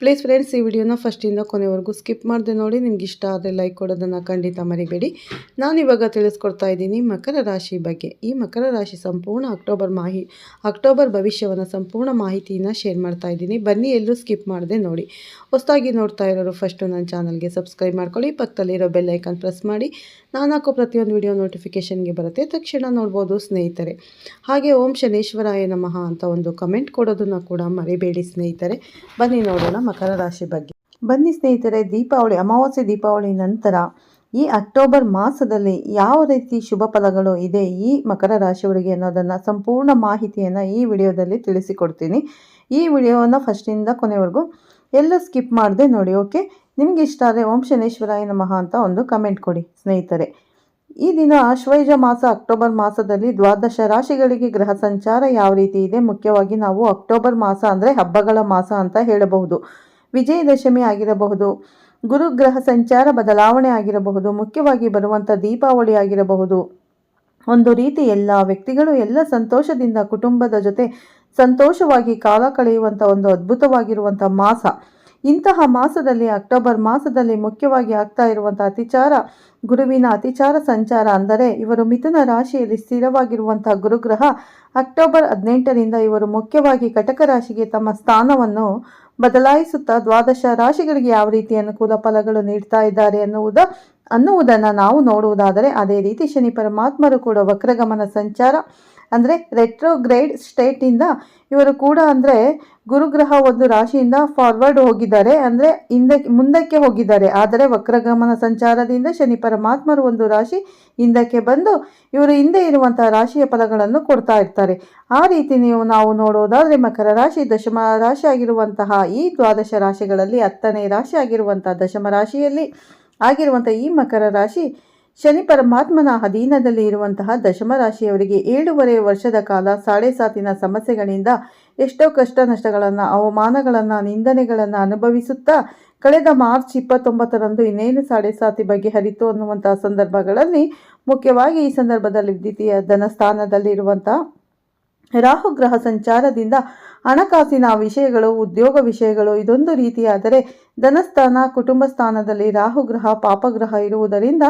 Please friends, ಈ ವಿಡಿಯೋನ ಫಸ್ಟಿಂದ ಕೊನೆವರೆಗೂ ಸ್ಕಿಪ್ ಮಾಡಿದೆ ನೋಡಿ, ನಿಮ್ಗೆ ಇಷ್ಟ ಆದರೆ ಲೈಕ್ ಕೊಡೋದನ್ನು ಖಂಡಿತ ಮರಿಬೇಡಿ. ನಾನು ಇವಾಗ ತಿಳಿಸ್ಕೊಡ್ತಾ ಇದ್ದೀನಿ, ಮಕರ ರಾಶಿ ಬಗ್ಗೆ. ಈ ಮಕರ ರಾಶಿ ಸಂಪೂರ್ಣ ಅಕ್ಟೋಬರ್ ಮಾಹಿ, ಅಕ್ಟೋಬರ್ ಭವಿಷ್ಯವನ್ನು ಸಂಪೂರ್ಣ ಮಾಹಿತಿಯನ್ನು ಶೇರ್ ಮಾಡ್ತಾ ಇದ್ದೀನಿ. ಬನ್ನಿ ಎಲ್ಲೂ ಸ್ಕಿಪ್ ಮಾಡದೆ ನೋಡಿ. ಹೊಸದಾಗಿ ನೋಡ್ತಾ ಇರೋರು ಫಸ್ಟು ನನ್ನ ಚಾನಲ್ಗೆ ಸಬ್ಸ್ಕ್ರೈಬ್ ಮಾಡ್ಕೊಳ್ಳಿ, ಪಕ್ಕದಲ್ಲಿರೋ ಬೆಲ್ ಐಕಾನ್ ಪ್ರೆಸ್ ಮಾಡಿ. ನಾನು ಹಾಕೋ ಪ್ರತಿಯೊಂದು ವಿಡಿಯೋ ನೋಟಿಫಿಕೇಷನ್ಗೆ ಬರುತ್ತೆ, ತಕ್ಷಣ ನೋಡ್ಬೋದು ಸ್ನೇಹಿತರೆ. ಹಾಗೆ ಓಂ ಶನೇಶ್ವರಾಯ ನಮಃ ಅಂತ ಒಂದು ಕಮೆಂಟ್ ಕೊಡೋದನ್ನು ಕೂಡ ಮರಿಬೇಡಿ ಸ್ನೇಹಿತರೆ. ಬನ್ನಿ ನೋಡೋಣ ಮಕರ ರಾಶಿ ಬಗ್ಗೆ. ಬನ್ನಿ ಸ್ನೇಹಿತರೆ, ದೀಪಾವಳಿ, ಅಮಾವಾಸ್ಯೆ ದೀಪಾವಳಿ ನಂತರ ಈ ಅಕ್ಟೋಬರ್ ಮಾಸದಲ್ಲಿ ಯಾವ ರೀತಿ ಶುಭ ಫಲಗಳು ಇದೆ ಈ ಮಕರ ರಾಶಿಯವರಿಗೆ ಅನ್ನೋದನ್ನು ಸಂಪೂರ್ಣ ಮಾಹಿತಿಯನ್ನು ಈ ವಿಡಿಯೋದಲ್ಲಿ ತಿಳಿಸಿಕೊಡ್ತೀನಿ. ಈ ವಿಡಿಯೋವನ್ನು ಫಸ್ಟಿಂದ ಕೊನೆವರೆಗೂ ಎಲ್ಲ ಸ್ಕಿಪ್ ಮಾಡದೆ ನೋಡಿ, ಓಕೆ? ನಿಮ್ಗೆ ಇಷ್ಟ ಆದರೆ ಓಂ ಶನೇಶ್ವರಾಯ ನಮಃ ಅಂತ ಒಂದು ಕಮೆಂಟ್ ಕೊಡಿ ಸ್ನೇಹಿತರೆ. ಈ ದಿನ ಆಶ್ವೈಜ ಮಾಸ ಅಕ್ಟೋಬರ್ ಮಾಸದಲ್ಲಿ ದ್ವಾದಶ ರಾಶಿಗಳಿಗೆ ಗ್ರಹ ಸಂಚಾರ ಯಾವ ರೀತಿ ಇದೆ? ಮುಖ್ಯವಾಗಿ ನಾವು ಅಕ್ಟೋಬರ್ ಮಾಸ ಅಂದರೆ ಹಬ್ಬಗಳ ಮಾಸ ಅಂತ ಹೇಳಬಹುದು. ವಿಜಯದಶಮಿ ಆಗಿರಬಹುದು. ಗುರುಗ್ರಹ ಸಂಚಾರ ಬದಲಾವಣೆ ಆಗಿರಬಹುದು. ಮುಖ್ಯವಾಗಿ ಬರುವಂಥ ದೀಪಾವಳಿ ಆಗಿರಬಹುದು. ಒಂದು ರೀತಿ ಎಲ್ಲ ವ್ಯಕ್ತಿಗಳು ಎಲ್ಲ ಸಂತೋಷದಿಂದ ಕುಟುಂಬದ ಜೊತೆ ಸಂತೋಷವಾಗಿ ಕಾಲ ಕಳೆಯುವಂಥ ಒಂದು ಅದ್ಭುತವಾಗಿರುವಂಥ ಮಾಸ. ಇಂತಹ ಮಾಸದಲ್ಲಿ, ಅಕ್ಟೋಬರ್ ಮಾಸದಲ್ಲಿ ಮುಖ್ಯವಾಗಿ ಆಗ್ತಾ ಇರುವಂಥ ಅತಿಚಾರ, ಗುರುವಿನ ಅತಿಚಾರ ಸಂಚಾರ ಅಂದರೆ ಇವರು ಮಿಥುನ ರಾಶಿಯಲ್ಲಿ ಸ್ಥಿರವಾಗಿರುವಂತಹ ಗುರುಗ್ರಹ, ಅಕ್ಟೋಬರ್ ಹದಿನೆಂಟರಿಂದ ಇವರು ಮುಖ್ಯವಾಗಿ ಕಟಕ ರಾಶಿಗೆ ತಮ್ಮ ಸ್ಥಾನವನ್ನು ಬದಲಾಯಿಸುತ್ತಾ ದ್ವಾದಶ ರಾಶಿಗಳಿಗೆ ಯಾವ ರೀತಿ ಅನುಕೂಲ ಫಲಗಳು ನೀಡ್ತಾ ಇದ್ದಾರೆ ಅನ್ನುವುದ ಅನ್ನುವುದನ್ನು ನಾವು ನೋಡುವುದಾದರೆ ಅದೇ ರೀತಿ ಶನಿ ಪರಮಾತ್ಮರು ಕೂಡ ವಕ್ರಗಮನ ಸಂಚಾರ ಅಂದರೆ ರೆಟ್ರೋಗ್ರೇಡ್ ಸ್ಟೇಟಿಂದ ಇವರು ಕೂಡ ಅಂದರೆ ಗುರುಗ್ರಹ ಒಂದು ರಾಶಿಯಿಂದ ಫಾರ್ವರ್ಡ್ ಹೋಗಿದ್ದಾರೆ. ಅಂದರೆ ಹಿಂದೆ, ಮುಂದಕ್ಕೆ ಹೋಗಿದ್ದಾರೆ. ಆದರೆ ವಕ್ರಗಮನ ಸಂಚಾರದಿಂದ ಶನಿ ಪರಮಾತ್ಮರು ಒಂದು ರಾಶಿ ಹಿಂದಕ್ಕೆ ಬಂದು ಇವರು ಹಿಂದೆ ಇರುವಂತಹ ರಾಶಿಯ ಫಲಗಳನ್ನು ಕೊಡ್ತಾ ಇರ್ತಾರೆ. ಆ ರೀತಿ ನೀವು, ನಾವು ನೋಡೋದಾದರೆ ಮಕರ ರಾಶಿ ದಶಮ ರಾಶಿ ಆಗಿರುವಂತಹ ಈ ದ್ವಾದಶ ರಾಶಿಗಳಲ್ಲಿ ಹತ್ತನೇ ರಾಶಿ ಆಗಿರುವಂತಹ ದಶಮ ರಾಶಿಯಲ್ಲಿ ಆಗಿರುವಂಥ ಈ ಮಕರ ರಾಶಿ ಶನಿ ಪರಮಾತ್ಮನ ಅಧೀನದಲ್ಲಿ ಇರುವಂತಹ ದಶಮರಾಶಿಯವರಿಗೆ ಏಳೂವರೆ ವರ್ಷದ ಕಾಲ ಸಾಡೆ ಸಾತಿನ ಸಮಸ್ಯೆಗಳಿಂದ ಎಷ್ಟೋ ಕಷ್ಟ ನಷ್ಟಗಳನ್ನು, ಅವಮಾನಗಳನ್ನು, ನಿಂದನೆಗಳನ್ನು ಅನುಭವಿಸುತ್ತಾ ಕಳೆದ ಮಾರ್ಚ್ ಇಪ್ಪತ್ತೊಂಬತ್ತರಂದು ಇನ್ನೇನು ಸಾಡೆ ಸಾತಿ ಬಗ್ಗೆ ಹರಿತು ಅನ್ನುವಂತಹ ಸಂದರ್ಭಗಳಲ್ಲಿ ಮುಖ್ಯವಾಗಿ ಈ ಸಂದರ್ಭದಲ್ಲಿ ದ್ವಿತೀಯ ಧನಸ್ಥಾನದಲ್ಲಿರುವಂಥ ರಾಹುಗ್ರಹ ಸಂಚಾರದಿಂದ ಹಣಕಾಸಿನ ವಿಷಯಗಳು, ಉದ್ಯೋಗ ವಿಷಯಗಳು ಇದೊಂದು ರೀತಿಯಾದರೆ ಧನಸ್ಥಾನ ಕುಟುಂಬ ಸ್ಥಾನದಲ್ಲಿ ರಾಹುಗ್ರಹ ಪಾಪಗ್ರಹ ಇರುವುದರಿಂದ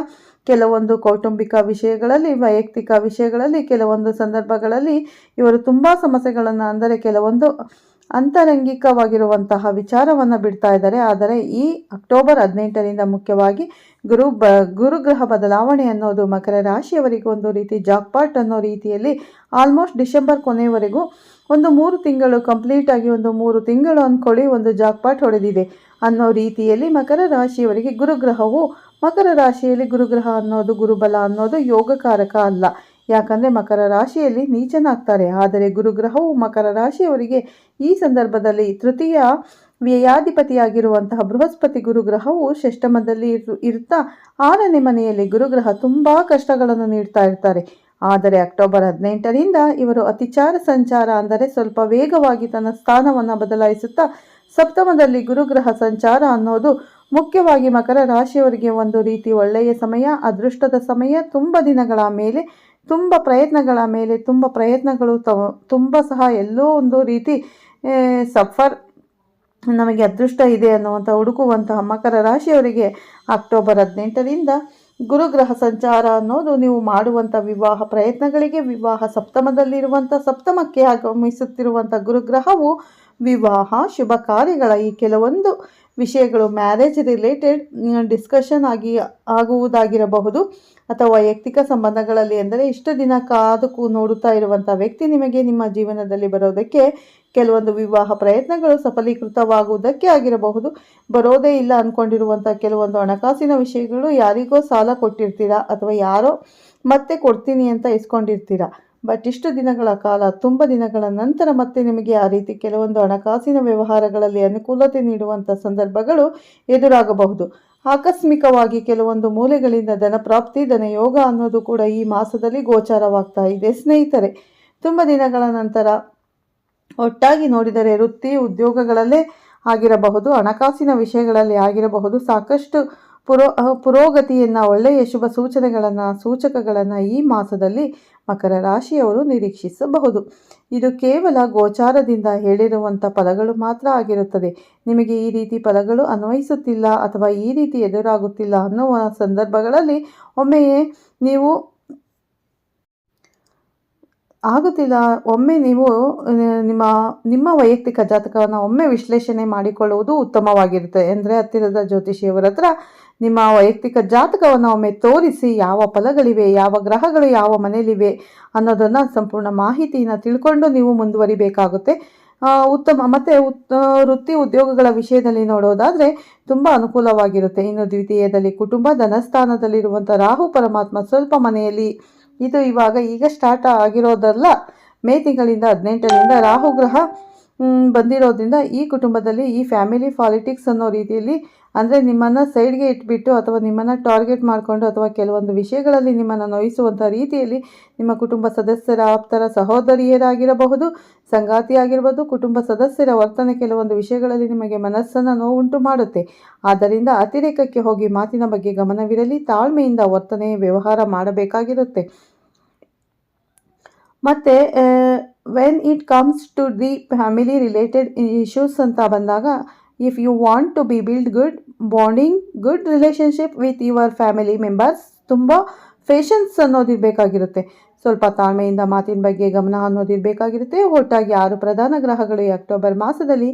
ಕೆಲವೊಂದು ಕೌಟುಂಬಿಕ ವಿಷಯಗಳಲ್ಲಿ, ವೈಯಕ್ತಿಕ ವಿಷಯಗಳಲ್ಲಿ, ಕೆಲವೊಂದು ಸಂದರ್ಭಗಳಲ್ಲಿ ಇವರು ತುಂಬ ಸಮಸ್ಯೆಗಳನ್ನು ಅಂದರೆ ಕೆಲವೊಂದು ಅಂತರಂಗಿಕವಾಗಿರುವಂತಹ ವಿಚಾರವನ್ನು ಬಿಡ್ತಾ ಇದ್ದಾರೆ. ಆದರೆ ಈ ಅಕ್ಟೋಬರ್ ಹದಿನೆಂಟರಿಂದ ಮುಖ್ಯವಾಗಿ ಗುರು ಬ, ಗುರುಗ್ರಹ ಬದಲಾವಣೆ ಅನ್ನೋದು ಮಕರ ರಾಶಿಯವರಿಗೆ ಒಂದು ರೀತಿ ಜಾಕ್ಪಾಟ್ ಅನ್ನೋ ರೀತಿಯಲ್ಲಿ ಆಲ್ಮೋಸ್ಟ್ ಡಿಸೆಂಬರ್ ಕೊನೆಯವರೆಗೂ ಒಂದು ಮೂರು ತಿಂಗಳು ಕಂಪ್ಲೀಟಾಗಿ ಒಂದು ಮೂರು ತಿಂಗಳು ಅಂದ್ಕೊಳ್ಳಿ ಒಂದು ಜಾಕ್ಪಾಟ್ ಹೊಡೆದಿದೆ ಅನ್ನೋ ರೀತಿಯಲ್ಲಿ ಮಕರ ರಾಶಿಯವರಿಗೆ ಗುರುಗ್ರಹವು ಮಕರ ರಾಶಿಯಲ್ಲಿ ಗುರುಗ್ರಹ ಅನ್ನೋದು, ಗುರುಬಲ ಅನ್ನೋದು ಯೋಗಕಾರಕ ಅಲ್ಲ. ಯಾಕಂದರೆ ಮಕರ ರಾಶಿಯಲ್ಲಿ ನೀಚನಾಗ್ತಾರೆ. ಆದರೆ ಗುರುಗ್ರಹವು ಮಕರ ರಾಶಿಯವರಿಗೆ ಈ ಸಂದರ್ಭದಲ್ಲಿ ತೃತೀಯ ವ್ಯಯಾಧಿಪತಿಯಾಗಿರುವಂತಹ ಬೃಹಸ್ಪತಿ ಗುರುಗ್ರಹವು ಷಷ್ಟಮದಲ್ಲಿ ಇರು ಇರುತ್ತಾ ಆರನೇ ಮನೆಯಲ್ಲಿ ಗುರುಗ್ರಹ ತುಂಬ ಕಷ್ಟಗಳನ್ನು ನೀಡ್ತಾ ಇರ್ತಾರೆ. ಆದರೆ ಅಕ್ಟೋಬರ್ ಹದಿನೆಂಟರಿಂದ ಇವರು ಅತಿಚಾರ ಸಂಚಾರ ಅಂದರೆ ಸ್ವಲ್ಪ ವೇಗವಾಗಿ ತನ್ನ ಸ್ಥಾನವನ್ನು ಬದಲಾಯಿಸುತ್ತಾ ಸಪ್ತಮದಲ್ಲಿ ಗುರುಗ್ರಹ ಸಂಚಾರ ಅನ್ನೋದು ಮುಖ್ಯವಾಗಿ ಮಕರ ರಾಶಿಯವರಿಗೆ ಒಂದು ರೀತಿ ಒಳ್ಳೆಯ ಸಮಯ, ಅದೃಷ್ಟದ ಸಮಯ, ತುಂಬ ದಿನಗಳ ಮೇಲೆ, ತುಂಬ ಪ್ರಯತ್ನಗಳ ಮೇಲೆ, ತುಂಬ ಪ್ರಯತ್ನಗಳು ತುಂಬ ಸಹ ಎಲ್ಲೋ ಒಂದು ರೀತಿ ಸಫರ್, ನಮಗೆ ಅದೃಷ್ಟ ಇದೆ ಅನ್ನುವಂಥ ಹುಡುಕುವಂತಹ ಮಕರ ರಾಶಿಯವರಿಗೆ ಅಕ್ಟೋಬರ್ ಹದಿನೆಂಟರಿಂದ ಗುರುಗ್ರಹ ಸಂಚಾರ ಅನ್ನೋದು ನೀವು ಮಾಡುವಂಥ ವಿವಾಹ ಪ್ರಯತ್ನಗಳಿಗೆ, ವಿವಾಹ ಸಪ್ತಮದಲ್ಲಿರುವಂಥ ಸಪ್ತಮಕ್ಕೆ ಆಗಮಿಸುತ್ತಿರುವಂಥ ಗುರುಗ್ರಹವು ವಿವಾಹ, ಶುಭ ಕಾರ್ಯಗಳ ಈ ಕೆಲವೊಂದು ವಿಷಯಗಳು ಮ್ಯಾರೇಜ್ ರಿಲೇಟೆಡ್ ಡಿಸ್ಕಷನ್ ಆಗಿ, ಆಗುವುದಾಗಿರಬಹುದು ಅಥವಾ ವೈಯಕ್ತಿಕ ಸಂಬಂಧಗಳಲ್ಲಿ ಅಂದರೆ ಇಷ್ಟು ದಿನ ಕಾದು ನೋಡುತ್ತಾ ಇರುವಂಥ ವ್ಯಕ್ತಿ ನಿಮಗೆ ನಿಮ್ಮ ಜೀವನದಲ್ಲಿ ಬರೋದಕ್ಕೆ ಕೆಲವೊಂದು ವಿವಾಹ ಪ್ರಯತ್ನಗಳು ಸಫಲೀಕೃತವಾಗುವುದಕ್ಕೆ ಆಗಿರಬಹುದು. ಬರೋದೇ ಇಲ್ಲ ಅಂದ್ಕೊಂಡಿರುವಂಥ ಕೆಲವೊಂದು ಹಣಕಾಸಿನ ವಿಷಯಗಳು ಯಾರಿಗೋ ಸಾಲ ಕೊಟ್ಟಿರ್ತೀರಾ ಅಥವಾ ಯಾರೋ ಮತ್ತೆ ಕೊಡ್ತೀನಿ ಅಂತ ಇಸ್ಕೊಂಡಿರ್ತೀರಾ? ಬಟ್ ಇಷ್ಟು ದಿನಗಳ ಕಾಲ, ತುಂಬ ದಿನಗಳ ನಂತರ ಮತ್ತೆ ನಿಮಗೆ ಆ ರೀತಿ ಕೆಲವೊಂದು ಹಣಕಾಸಿನ ವ್ಯವಹಾರಗಳಲ್ಲಿ ಅನುಕೂಲತೆ ನೀಡುವಂಥ ಸಂದರ್ಭಗಳು ಎದುರಾಗಬಹುದು. ಆಕಸ್ಮಿಕವಾಗಿ ಕೆಲವೊಂದು ಮೂಲೆಗಳಿಂದ ಧನಪ್ರಾಪ್ತಿ ಧನ ಯೋಗ ಅನ್ನೋದು ಕೂಡ ಈ ಮಾಸದಲ್ಲಿ ಗೋಚಾರವಾಗ್ತಾ ಇದೆ. ಸ್ನೇಹಿತರೆ, ತುಂಬ ದಿನಗಳ ನಂತರ ಒಟ್ಟಾಗಿ ನೋಡಿದರೆ ವೃತ್ತಿ ಉದ್ಯೋಗಗಳಲ್ಲೇ ಆಗಿರಬಹುದು, ಹಣಕಾಸಿನ ವಿಷಯಗಳಲ್ಲಿ ಆಗಿರಬಹುದು. ಸಾಕಷ್ಟು ಪುರೋ, ಪುರೋಗತಿಯನ್ನು, ಒಳ್ಳೆಯ ಶುಭ ಸೂಚನೆಗಳನ್ನು, ಸೂಚಕಗಳನ್ನು ಈ ಮಾಸದಲ್ಲಿ ಮಕರ ರಾಶಿಯವರು ನಿರೀಕ್ಷಿಸಬಹುದು. ಇದು ಕೇವಲ ಗೋಚಾರದಿಂದ ಹೇಳಿರುವಂಥ ಫಲಗಳು ಮಾತ್ರ ಆಗಿರುತ್ತದೆ. ನಿಮಗೆ ಈ ರೀತಿ ಫಲಗಳು ಅನ್ವಯಿಸುತ್ತಿಲ್ಲ ಅಥವಾ ಈ ರೀತಿ ಎದುರಾಗುತ್ತಿಲ್ಲ ಅನ್ನುವ ಸಂದರ್ಭಗಳಲ್ಲಿ ಒಮ್ಮೆಯೇ ನೀವು ಆಗುತ್ತಿಲ್ಲ. ಒಮ್ಮೆ ನೀವು ನಿಮ್ಮ ನಿಮ್ಮ ವೈಯಕ್ತಿಕ ಜಾತಕವನ್ನು ಒಮ್ಮೆ ವಿಶ್ಲೇಷಣೆ ಮಾಡಿಕೊಳ್ಳುವುದು ಉತ್ತಮವಾಗಿರುತ್ತೆ. ಅಂದರೆ ಹತ್ತಿರದ ಜ್ಯೋತಿಷಿಯವರ ಹತ್ರ ನಿಮ್ಮ ವೈಯಕ್ತಿಕ ಜಾತಕವನ್ನು ಒಮ್ಮೆ ತೋರಿಸಿ ಯಾವ ಫಲಗಳಿವೆ, ಯಾವ ಗ್ರಹಗಳು ಯಾವ ಮನೆಯಲ್ಲಿವೆ ಅನ್ನೋದನ್ನು ಸಂಪೂರ್ಣ ಮಾಹಿತಿಯನ್ನು ತಿಳ್ಕೊಂಡು ನೀವು ಮುಂದುವರಿಬೇಕಾಗುತ್ತೆ. ಉತ್ತಮ, ಮತ್ತು ಉತ್ ವೃತ್ತಿ ಉದ್ಯೋಗಗಳ ವಿಷಯದಲ್ಲಿ ನೋಡೋದಾದರೆ ತುಂಬ ಅನುಕೂಲವಾಗಿರುತ್ತೆ. ಇನ್ನು ದ್ವಿತೀಯದಲ್ಲಿ ಕುಟುಂಬ, ಧನಸ್ಥಾನದಲ್ಲಿರುವಂಥ ರಾಹು ಪರಮಾತ್ಮ ಸ್ವಲ್ಪ ಮನೆಯಲ್ಲಿ ಇದು ಇವಾಗ ಈಗ ಸ್ಟಾರ್ಟ್ ಆಗಿರೋದಲ್ಲ ಮೇ ತಿಂಗಳಿಂದ ಹದಿನೆಂಟರಿಂದ ರಾಹು ಗ್ರಹ ಮ್, ಬಂದಿರೋದ್ರಿಂದ ಈ ಕುಟುಂಬದಲ್ಲಿ ಈ ಫ್ಯಾಮಿಲಿ ಪಾಲಿಟಿಕ್ಸ್ ಅನ್ನೋ ರೀತಿಯಲ್ಲಿ ಅಂದರೆ ನಿಮ್ಮನ್ನು ಸೈಡ್ಗೆ ಇಟ್ಬಿಟ್ಟು ಅಥವಾ ನಿಮ್ಮನ್ನು ಟಾರ್ಗೆಟ್ ಮಾಡಿಕೊಂಡು ಅಥವಾ ಕೆಲವೊಂದು ವಿಷಯಗಳಲ್ಲಿ ನಿಮ್ಮನ್ನು ನೋಯಿಸುವಂಥ ರೀತಿಯಲ್ಲಿ ನಿಮ್ಮ ಕುಟುಂಬ ಸದಸ್ಯರ ಆಪ್ತರ ಸಹೋದರಿಯರಾಗಿರಬಹುದು ಸಂಗಾತಿಯಾಗಿರ್ಬೋದು ಕುಟುಂಬ ಸದಸ್ಯರ ವರ್ತನೆ ಕೆಲವೊಂದು ವಿಷಯಗಳಲ್ಲಿ ನಿಮಗೆ ಮನಸ್ಸನ್ನು ನೋವುಂಟು ಮಾಡುತ್ತೆ. ಆದ್ದರಿಂದ ಅತಿರೇಕಕ್ಕೆ ಹೋಗಿ ಮಾತಿನ ಬಗ್ಗೆ ಗಮನವಿರಲಿ, ತಾಳ್ಮೆಯಿಂದ ವರ್ತನೆ, ವ್ಯವಹಾರ ಮಾಡಬೇಕಾಗಿರುತ್ತೆ. ಮತ್ತು when it comes to the family related issues ಅಂತ ಬಂದಾಗ if you want to be build good bonding, good relationship with your family members, ತುಂಬ ಫೇಷನ್ಸ್ ಅನ್ನೋದಿರಬೇಕಾಗಿರುತ್ತೆ. ಸ್ವಲ್ಪ ತಾಳ್ಮೆಯಿಂದ ಮಾತಿನ ಬಗ್ಗೆ ಗಮನ ಅನ್ನೋದಿರಬೇಕಾಗಿರುತ್ತೆ. ಒಟ್ಟಾಗಿ ಆರು ಪ್ರಧಾನ ಗ್ರಹಗಳು ಈ ಅಕ್ಟೋಬರ್ ಮಾಸದಲ್ಲಿ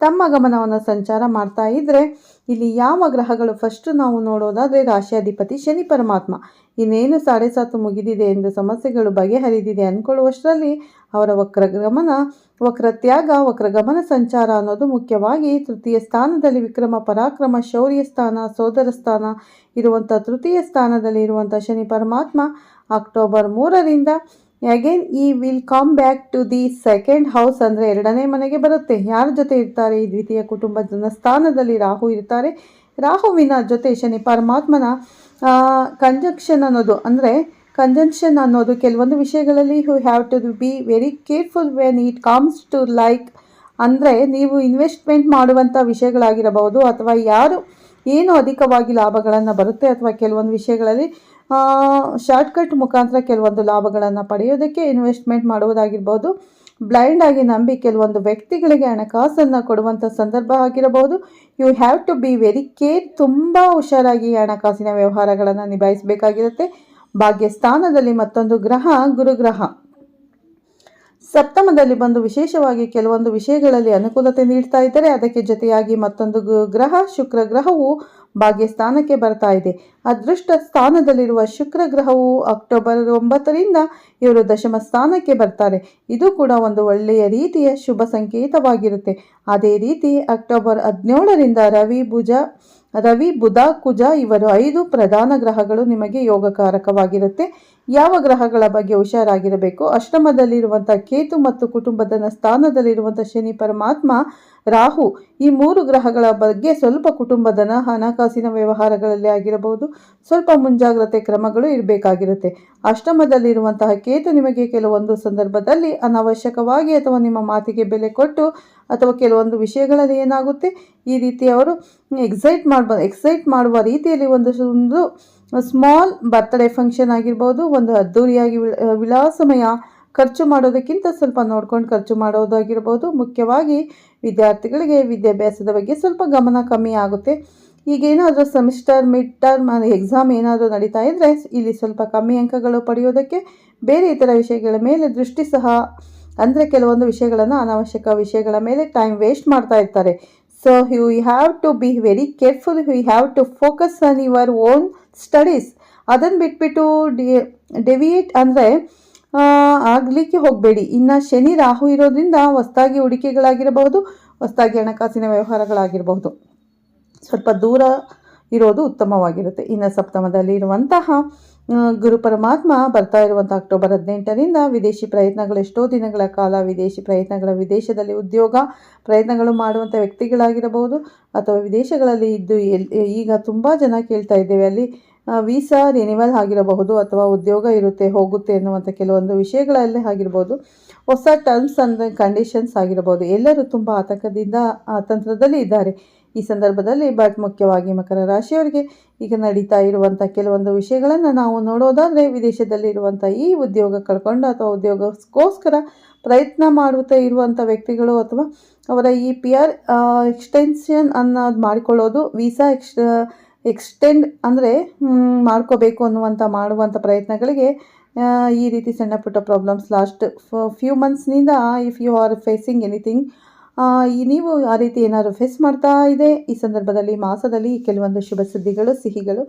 ತಮ್ಮ ಗಮನವನ್ನು ಸಂಚಾರ ಮಾಡ್ತಾ ಇದ್ದರೆ ಇಲ್ಲಿ ಯಾವ ಗ್ರಹಗಳು ಫಸ್ಟು ನಾವು ನೋಡೋದಾದರೆ ರಾಶಿಯಾಧಿಪತಿ ಶನಿ ಪರಮಾತ್ಮ. ಇನ್ನೇನು ಸಾಡೆ ಸಾತು ಮುಗಿದಿದೆ ಎಂದು ಸಮಸ್ಯೆಗಳು ಬಗೆಹರಿದಿದೆ ಅಂದ್ಕೊಳ್ಳುವಷ್ಟರಲ್ಲಿ ಅವರ ವಕ್ರಗಮನ ವಕ್ರತ್ಯಾಗ ವಕ್ರಗಮನ ಸಂಚಾರ ಅನ್ನೋದು ಮುಖ್ಯವಾಗಿ ತೃತೀಯ ಸ್ಥಾನದಲ್ಲಿ ವಿಕ್ರಮ ಪರಾಕ್ರಮ, ಶೌರ್ಯ ಸ್ಥಾನ, ಸೋದರ ಸ್ಥಾನ ಇರುವಂಥ ತೃತೀಯ ಸ್ಥಾನದಲ್ಲಿ ಇರುವಂಥ ಶನಿ ಪರಮಾತ್ಮ ಅಕ್ಟೋಬರ್ ಮೂರರಿಂದ again he will come back to the second house ಅಂದರೆ ಎರಡನೇ ಮನೆಗೆ ಬರುತ್ತೆ. ಯಾರ ಜೊತೆ ಇರ್ತಾರೆ? ಈ ದ್ವಿತೀಯ ಕುಟುಂಬದ ಸ್ಥಾನದಲ್ಲಿ ರಾಹು ಇರ್ತಾರೆ. ರಾಹುವಿನ ಜೊತೆ ಶನಿ ಪರಮಾತ್ಮನ ಕಂಜಕ್ಷನ್ ಅನ್ನೋದು. ಅಂದರೆ ಕಂಜಂಕ್ಷನ್ ಅನ್ನೋದು ಕೆಲವೊಂದು ವಿಷಯಗಳಲ್ಲಿ you have to be very careful when it comes to like ಅಂದರೆ ನೀವು ಇನ್ವೆಸ್ಟ್ಮೆಂಟ್ ಮಾಡುವಂಥ ವಿಷಯಗಳಾಗಿರಬಹುದು, ಅಥವಾ ಯಾರು ಏನು ಅಧಿಕವಾಗಿ ಲಾಭಗಳನ್ನು ಬರುತ್ತೆ, ಅಥವಾ ಕೆಲವೊಂದು ವಿಷಯಗಳಲ್ಲಿ ಶಾರ್ಟ್ಕಟ್ ಮುಖಾಂತರ ಕೆಲವೊಂದು ಲಾಭಗಳನ್ನು ಪಡೆಯೋದಕ್ಕೆ ಇನ್ವೆಸ್ಟ್ಮೆಂಟ್ ಮಾಡುವುದಾಗಿರ್ಬೋದು. ಬ್ಲೈಂಡ್ ಆಗಿ ನಂಬಿ ಕೆಲವೊಂದು ವ್ಯಕ್ತಿಗಳಿಗೆ ಹಣಕಾಸನ್ನು ಕೊಡುವಂಥ ಸಂದರ್ಭ ಆಗಿರಬಹುದು. You have to be very care ತುಂಬ ಹುಷಾರಾಗಿ ಹಣಕಾಸಿನ ವ್ಯವಹಾರಗಳನ್ನು ನಿಭಾಯಿಸಬೇಕಾಗಿರುತ್ತೆ. ಭಾಗ್ಯಸ್ಥಾನದಲ್ಲಿ ಮತ್ತೊಂದು ಗ್ರಹ ಗುರುಗ್ರಹ. ಸಪ್ತಮದಲ್ಲಿ ಬಂದು ವಿಶೇಷವಾಗಿ ಕೆಲವೊಂದು ವಿಷಯಗಳಲ್ಲಿ ಅನುಕೂಲತೆ ನೀಡ್ತಾ ಇದ್ದರೆ ಅದಕ್ಕೆ ಜೊತೆಯಾಗಿ ಮತ್ತೊಂದು ಗ್ರಹ, ಶುಕ್ರ ಗ್ರಹವು ಭಾಗ್ಯ ಸ್ಥಾನಕ್ಕೆ ಬರ್ತಾ ಇದೆ. ಅದೃಷ್ಟ ಸ್ಥಾನದಲ್ಲಿರುವ ಶುಕ್ರ ಗ್ರಹವು ಅಕ್ಟೋಬರ್ ಒಂಬತ್ತರಿಂದ ಇವರು ದಶಮ ಸ್ಥಾನಕ್ಕೆ ಬರ್ತಾರೆ. ಇದು ಕೂಡ ಒಂದು ಒಳ್ಳೆಯ ರೀತಿಯ ಶುಭ ಸಂಕೇತವಾಗಿರುತ್ತೆ. ಅದೇ ರೀತಿ ಅಕ್ಟೋಬರ್ ಹದಿನೇಳರಿಂದ ರವಿ ಭುಜ ರವಿ ಬುಧ, ಕುಜ ಇವರು ಐದು ಪ್ರಧಾನ ಗ್ರಹಗಳು ನಿಮಗೆ ಯೋಗಕಾರಕವಾಗಿರುತ್ತೆ. ಯಾವ ಗ್ರಹಗಳ ಬಗ್ಗೆ ಹುಷಾರಾಗಿರಬೇಕು? ಅಶ್ರಮದಲ್ಲಿರುವಂಥ ಕೇತು ಮತ್ತು ಕುಟುಂಬದ ಸ್ಥಾನದಲ್ಲಿರುವಂಥ ಶನಿ ಪರಮಾತ್ಮ ರಾಹು, ಈ ಮೂರು ಗ್ರಹಗಳ ಬಗ್ಗೆ ಸ್ವಲ್ಪ ಕುಟುಂಬದನ ಹಣಕಾಸಿನ ವ್ಯವಹಾರಗಳಲ್ಲಿ ಆಗಿರಬಹುದು. ಸ್ವಲ್ಪ ಮುಂಜಾಗ್ರತೆ ಕ್ರಮಗಳು ಇರಬೇಕಾಗಿರುತ್ತೆ. ಅಷ್ಟಮದಲ್ಲಿರುವಂತಹ ಕೇತು ನಿಮಗೆ ಕೆಲವೊಂದು ಸಂದರ್ಭದಲ್ಲಿ ಅನಾವಶ್ಯಕವಾಗಿ ಅಥವಾ ನಿಮ್ಮ ಮಾತಿಗೆ ಬೆಲೆ ಕೊಟ್ಟು ಅಥವಾ ಕೆಲವೊಂದು ವಿಷಯಗಳಲ್ಲಿ ಏನಾಗುತ್ತೆ, ಈ ರೀತಿ ಅವರು ಎಕ್ಸೈಟ್ ಮಾಡ್ಬ, ಎಕ್ಸೈಟ್ ಮಾಡುವ ರೀತಿಯಲ್ಲಿ ಒಂದು ಒಂದು ಸ್ಮಾಲ್ ಬರ್ತ್ಡೇ ಫಂಕ್ಷನ್ ಆಗಿರ್ಬೋದು, ಒಂದು ಅದ್ಧೂರಿಯಾಗಿ ವಿಳ- ವಿಳಾಸಮಯ ಖರ್ಚು ಮಾಡೋದಕ್ಕಿಂತ ಸ್ವಲ್ಪ ನೋಡ್ಕೊಂಡು ಖರ್ಚು ಮಾಡೋದಾಗಿರ್ಬೋದು. ಮುಖ್ಯವಾಗಿ ವಿದ್ಯಾರ್ಥಿಗಳಿಗೆ ವಿದ್ಯಾಭ್ಯಾಸದ ಬಗ್ಗೆ ಸ್ವಲ್ಪ ಗಮನ ಕಮ್ಮಿ ಆಗುತ್ತೆ. ಈಗ ಏನಾದರೂ ಸೆಮಿಸ್ಟರ್ ಮಿಡ್ ಟರ್ಮ್ ಎಕ್ಸಾಮ್ ಏನಾದರೂ ನಡೀತಾ ಇದ್ದರೆ ಇಲ್ಲಿ ಸ್ವಲ್ಪ ಕಮ್ಮಿ ಅಂಕಗಳು ಪಡೆಯೋದಕ್ಕೆ ಬೇರೆ ಇತರ ವಿಷಯಗಳ ಮೇಲೆ ದೃಷ್ಟಿ ಸಹ ಅಂದರೆ ಕೆಲವೊಂದು ವಿಷಯಗಳನ್ನು ಅನಾವಶ್ಯಕ ವಿಷಯಗಳ ಮೇಲೆ ಟೈಮ್ ವೇಸ್ಟ್ ಮಾಡ್ತಾ ಇರ್ತಾರೆ. So you have to be very careful you have to focus on your own studies ಅದನ್ನು ಬಿಟ್ಬಿಟ್ಟು ಡಿ ಡೆವಿಯೇಟ್ ಅಂದರೆ ಆಗಲಿಕ್ಕೆ ಹೋಗಬೇಡಿ. ಇನ್ನು ಶನಿ ರಾಹು ಇರೋದ್ರಿಂದ ಹೊಸ್ತಾಗಿ ಹೂಡಿಕೆಗಳಾಗಿರಬಹುದು ಹೊಸ್ತಾಗಿ ಹಣಕಾಸಿನ ವ್ಯವಹಾರಗಳಾಗಿರಬಹುದು. ಸ್ವಲ್ಪ ದೂರ ಇರೋದು ಉತ್ತಮವಾಗಿರುತ್ತೆ. ಇನ್ನು ಸಪ್ತಮದಲ್ಲಿ ಇರುವಂತಹ ಗುರು ಪರಮಾತ್ಮ ಬರ್ತಾ ಇರುವಂಥ ಅಕ್ಟೋಬರ್ ಹದಿನೆಂಟರಿಂದ ವಿದೇಶಿ ಪ್ರಯತ್ನಗಳು, ಎಷ್ಟೋ ದಿನಗಳ ಕಾಲ ವಿದೇಶಿ ಪ್ರಯತ್ನಗಳ, ವಿದೇಶದಲ್ಲಿ ಉದ್ಯೋಗ ಪ್ರಯತ್ನಗಳು ಮಾಡುವಂಥ ವ್ಯಕ್ತಿಗಳಾಗಿರಬಹುದು ಅಥವಾ ವಿದೇಶಗಳಲ್ಲಿ ಇದ್ದು ಎಲ್, ಈಗ ತುಂಬ ಜನ ಕೇಳ್ತಾ ಇದ್ದೇವೆ. ಅಲ್ಲಿ ವೀಸಾ ರಿನಿವಲ್ ಆಗಿರಬಹುದು ಅಥವಾ ಉದ್ಯೋಗ ಇರುತ್ತೆ, ಹೋಗುತ್ತೆ ಎನ್ನುವಂಥ ಕೆಲವೊಂದು ವಿಷಯಗಳಲ್ಲೇ ಆಗಿರ್ಬೋದು. ಹೊಸ ಟರ್ಮ್ಸ್ ಅಂಡ್ ಕಂಡೀಷನ್ಸ್ ಆಗಿರಬಹುದು ಎಲ್ಲರೂ ತುಂಬ ಆತಂಕದಿಂದ ತಂತ್ರದಲ್ಲಿ ಇದ್ದಾರೆ. ಈ ಸಂದರ್ಭದಲ್ಲಿ ಬಟ್ ಮುಖ್ಯವಾಗಿ ಮಕರ ರಾಶಿಯವರಿಗೆ ಈಗ ನಡೀತಾ ಇರುವಂಥ ಕೆಲವೊಂದು ವಿಷಯಗಳನ್ನು ನಾವು ನೋಡೋದಾದರೆ ವಿದೇಶದಲ್ಲಿರುವಂಥ ಈ ಉದ್ಯೋಗ ಕಳ್ಕೊಂಡು ಅಥವಾ ಉದ್ಯೋಗಕ್ಕೋಸ್ಕರ ಪ್ರಯತ್ನ ಮಾಡುತ್ತಾ ಇರುವಂಥ ವ್ಯಕ್ತಿಗಳು ಅಥವಾ ಅವರ ಈ ಪಿ ಆರ್ ಎಕ್ಸ್ಟೆನ್ಷನ್ ಅನ್ನೋದು ಮಾಡಿಕೊಳ್ಳೋದು ವೀಸಾ ಎಕ್ಸ್ ಎಕ್ಸ್ಟೆಂಡ್ ಅಂದರೆ ಮಾಡ್ಕೋಬೇಕು ಅನ್ನುವಂಥ ಮಾಡುವಂಥ ಪ್ರಯತ್ನಗಳಿಗೆ ಈ ರೀತಿ ಸಣ್ಣ ಪುಟ್ಟ problems last few ಮಂತ್ಸ್ನಿಂದ if you are facing anything ಈ ನೀವು ಆ ರೀತಿ ಏನಾದರೂ ಫೇಸ್ ಮಾಡ್ತಾ ಇದೆ, ಈ ಸಂದರ್ಭದಲ್ಲಿ ಮಾಸದಲ್ಲಿ ಕೆಲವೊಂದು ಶುಭ ಸುದ್ದಿಗಳು, ಸಿಹಿಗಳು,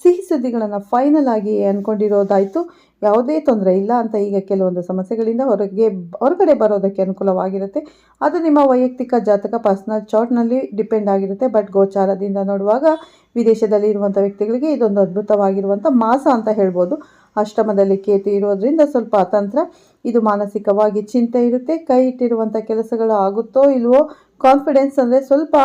ಸಿಹಿ ಸುದ್ದಿಗಳನ್ನು ಫೈನಲ್ ಆಗಿ ಅಂದ್ಕೊಂಡಿರೋದಾಯಿತು ಯಾವುದೇ ತೊಂದರೆ ಇಲ್ಲ ಅಂತ ಈಗ ಕೆಲವೊಂದು ಸಮಸ್ಯೆಗಳಿಂದ ಹೊರಗೆ, ಹೊರಗಡೆ ಬರೋದಕ್ಕೆ ಅನುಕೂಲವಾಗಿರುತ್ತೆ. ಅದು ನಿಮ್ಮ ವೈಯಕ್ತಿಕ ಜಾತಕ ಪರ್ಸ್ನಲ್ ಚಾರ್ಟ್ನಲ್ಲಿ ಡಿಪೆಂಡ್ ಆಗಿರುತ್ತೆ. ಬಟ್ ಗೋಚಾರದಿಂದ ನೋಡುವಾಗ ವಿದೇಶದಲ್ಲಿ ಇರುವಂಥ ವ್ಯಕ್ತಿಗಳಿಗೆ ಇದೊಂದು ಅದ್ಭುತವಾಗಿರುವಂಥ ಮಾಸ ಅಂತ ಹೇಳ್ಬೋದು. ಅಷ್ಟಮದಲ್ಲಿ ಕೇತು ಇರೋದ್ರಿಂದ ಸ್ವಲ್ಪ ಅತಂತ್ರ. ಇದು ಮಾನಸಿಕವಾಗಿ ಚಿಂತೆ ಇರುತ್ತೆ. ಕೈ ಇಟ್ಟಿರುವಂಥ ಕೆಲಸಗಳು ಆಗುತ್ತೋ ಇಲ್ವೋ ಕಾನ್ಫಿಡೆನ್ಸ್ ಅಂದರೆ ಸ್ವಲ್ಪ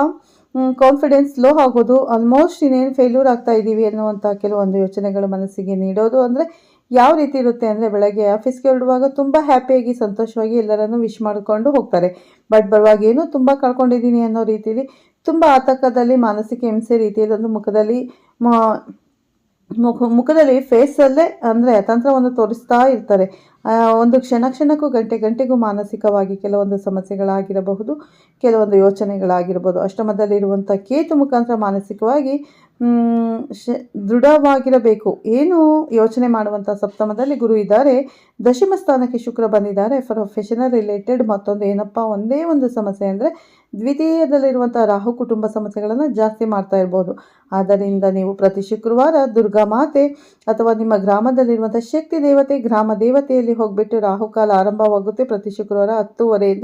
ಕಾನ್ಫಿಡೆನ್ಸ್ ಲೋ ಆಗೋದು ಆಲ್ಮೋಸ್ಟ್ ಇನ್ನೇನು ಫೇಲ್ಯೂರ್ ಆಗ್ತಾ ಇದ್ದೀವಿ ಅನ್ನುವಂಥ ಕೆಲವೊಂದು ಯೋಚನೆಗಳು ಮನಸ್ಸಿಗೆ ನೀಡೋದು ಅಂದರೆ ಯಾವ ರೀತಿ ಇರುತ್ತೆ ಅಂದರೆ ಬೆಳಗ್ಗೆ ಆಫೀಸ್ಗೆ ಹೊರಡುವಾಗ ತುಂಬ ಹ್ಯಾಪಿಯಾಗಿ ಸಂತೋಷವಾಗಿ ಎಲ್ಲರನ್ನು ವಿಶ್ ಮಾಡಿಕೊಂಡು ಹೋಗ್ತಾರೆ. ಬಟ್ ಬರುವಾಗ ಏನು ತುಂಬ ಕಳ್ಕೊಂಡಿದ್ದೀನಿ ಅನ್ನೋ ರೀತಿಯಲ್ಲಿ ತುಂಬ ಆತಂಕದಲ್ಲಿ, ಮಾನಸಿಕ ಹಿಂಸೆ ರೀತಿಯಲ್ಲಿ ಒಂದು ಮುಖದಲ್ಲಿ ಮುಖ ಮುಖದಲ್ಲಿ ಫೇಸಲ್ಲೇ ಅಂದರೆ ತಂತ್ರವನ್ನು ತೋರಿಸ್ತಾ ಇರ್ತಾರೆ. ಒಂದು ಕ್ಷಣ ಕ್ಷಣಕ್ಕೂ ಗಂಟೆ ಗಂಟೆಗೂ ಮಾನಸಿಕವಾಗಿ ಕೆಲವೊಂದು ಸಮಸ್ಯೆಗಳಾಗಿರಬಹುದು, ಕೆಲವೊಂದು ಯೋಚನೆಗಳಾಗಿರ್ಬೋದು ಅಷ್ಟಮದಲ್ಲಿರುವಂಥ ಕೇತು ಮುಖಾಂತರ ಮಾನಸಿಕವಾಗಿ ಶ, ದೃಢವಾಗಿರಬೇಕು. ಏನು ಯೋಚನೆ ಮಾಡುವಂಥ ಸಪ್ತಮದಲ್ಲಿ ಗುರು ಇದ್ದಾರೆ. ದಶಮ ಸ್ಥಾನಕ್ಕೆ ಶುಕ್ರ ಬಂದಿದ್ದಾರೆ. ಪ್ರೊಫೆಷನಲ್ ರಿಲೇಟೆಡ್ ಮತ್ತೊಂದು ಏನಪ್ಪ, ಒಂದೇ ಒಂದು ಸಮಸ್ಯೆ ಅಂದರೆ ದ್ವಿತೀಯದಲ್ಲಿರುವಂಥ ರಾಹು ಕುಟುಂಬ ಸಮಸ್ಯೆಗಳನ್ನು ಜಾಸ್ತಿ ಮಾಡ್ತಾ ಇರ್ಬೋದು. ಆದ್ದರಿಂದ ನೀವು ಪ್ರತಿ ಶುಕ್ರವಾರ ದುರ್ಗಾ ಮಾತೆ ಅಥವಾ ನಿಮ್ಮ ಗ್ರಾಮದಲ್ಲಿರುವಂಥ ಶಕ್ತಿ ದೇವತೆ, ಗ್ರಾಮ ದೇವತೆಯಲ್ಲಿ ಹೋಗಿಬಿಟ್ಟು ರಾಹುಕಾಲ ಆರಂಭವಾಗುತ್ತೆ ಪ್ರತಿ ಶುಕ್ರವಾರ ಹತ್ತುವರೆಯಿಂದ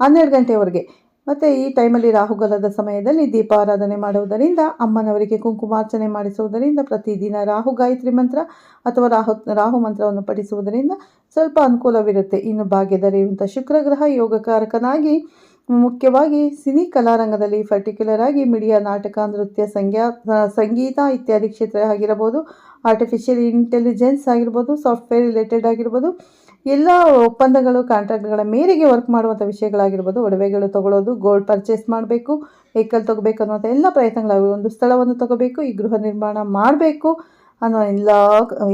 ಹನ್ನೆರಡು ಗಂಟೆವರೆಗೆ. ಮತ್ತು ಈ ಟೈಮಲ್ಲಿ ರಾಹುಕಾಲದ ಸಮಯದಲ್ಲಿ ದೀಪಾರಾಧನೆ ಮಾಡುವುದರಿಂದ, ಅಮ್ಮನವರಿಗೆ ಕುಂಕುಮಾರ್ಚನೆ ಮಾಡಿಸುವುದರಿಂದ, ಪ್ರತಿದಿನ ರಾಹು ಗಾಯತ್ರಿ ಮಂತ್ರ ಅಥವಾ ರಾಹು ರಾಹು ಮಂತ್ರವನ್ನು ಪಠಿಸುವುದರಿಂದ ಸ್ವಲ್ಪ ಅನುಕೂಲವಿರುತ್ತೆ. ಇನ್ನು ಭಾಗ್ಯದಲ್ಲಿರುವಂಥ ಶುಕ್ರಗ್ರಹ ಯೋಗಕಾರಕನಾಗಿ ಮುಖ್ಯವಾಗಿ ಸಿನಿ ಕಲಾರಂಗದಲ್ಲಿ ಪರ್ಟಿಕ್ಯುಲರ್ ಆಗಿ ಮೀಡಿಯಾ ನಾಟಕ, ನೃತ್ಯ, ಸಂಗ್ಯಾ ಸಂಗೀತ ಇತ್ಯಾದಿ ಕ್ಷೇತ್ರ ಆಗಿರಬಹುದು ಆರ್ಟಿಫಿಷಿಯಲ್ ಇಂಟೆಲಿಜೆನ್ಸ್ ಆಗಿರ್ಬೋದು ಸಾಫ್ಟ್ವೇರ್ ರಿಲೇಟೆಡ್ ಆಗಿರ್ಬೋದು, ಎಲ್ಲ ಒಪ್ಪಂದಗಳು ಕಾಂಟ್ರಾಕ್ಟ್ಗಳ ಮೇರೆಗೆ ವರ್ಕ್ ಮಾಡುವಂಥ ವಿಷಯಗಳಾಗಿರ್ಬೋದು, ಒಡವೆಗಳು ತಗೊಳ್ಳೋದು ಗೋಲ್ಡ್ ಪರ್ಚೇಸ್ ಮಾಡಬೇಕು ವೆಹಿಕಲ್ ತೊಗೋಬೇಕು ಅನ್ನುವಂಥ ಎಲ್ಲ ಪ್ರಯತ್ನಗಳಾಗಿವೆ ಒಂದು ಸ್ಥಳವನ್ನು ತಗೋಬೇಕು, ಈ ಗೃಹ ನಿರ್ಮಾಣ ಮಾಡಬೇಕು ಅನ್ನೋ ಎಲ್ಲ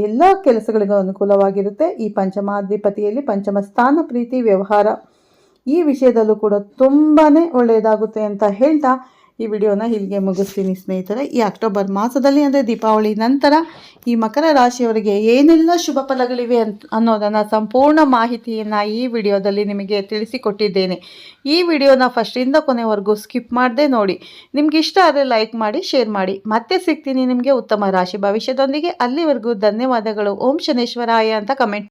ಎಲ್ಲ ಕೆಲಸಗಳಿಗೂ ಅನುಕೂಲವಾಗಿರುತ್ತೆ. ಈ ಪಂಚಮಾಧಿಪತಿಯಲ್ಲಿ ಪಂಚಮ ಸ್ಥಾನ ಪ್ರೀತಿ, ವ್ಯವಹಾರ. ಈ ವಿಷಯದಲ್ಲೂ ಕೂಡ ತುಂಬಾ ಒಳ್ಳೆಯದಾಗುತ್ತೆ ಅಂತ ಹೇಳ್ತಾ ಈ ವಿಡಿಯೋನ ಇಲ್ಲಿಗೆ ಮುಗಿಸ್ತೀನಿ ಸ್ನೇಹಿತರೆ. ಈ ಅಕ್ಟೋಬರ್ ಮಾಸದಲ್ಲಿ ಅಂದರೆ ದೀಪಾವಳಿ ನಂತರ ಈ ಮಕರ ರಾಶಿಯವರಿಗೆ ಏನೆಲ್ಲ ಶುಭ ಫಲಗಳಿವೆ ಅಂತ ಅನ್ನೋದನ್ನು ಸಂಪೂರ್ಣ ಮಾಹಿತಿಯನ್ನು ಈ ವಿಡಿಯೋದಲ್ಲಿ ನಿಮಗೆ ತಿಳಿಸಿಕೊಟ್ಟಿದ್ದೇನೆ. ಈ ವಿಡಿಯೋನ ಫಸ್ಟಿಂದ ಕೊನೆವರೆಗೂ ಸ್ಕಿಪ್ ಮಾಡದೆ ನೋಡಿ. ನಿಮ್ಗೆ ಇಷ್ಟ ಆದರೆ ಲೈಕ್ ಮಾಡಿ, ಶೇರ್ ಮಾಡಿ. ಮತ್ತೆ ಸಿಗ್ತೀನಿ ನಿಮಗೆ ಉತ್ತಮ ರಾಶಿ ಭವಿಷ್ಯದೊಂದಿಗೆ. ಅಲ್ಲಿವರೆಗೂ ಧನ್ಯವಾದಗಳು. ಓಂ ಶನೇಶ್ವರಾಯ ಅಂತ ಕಮೆಂಟ್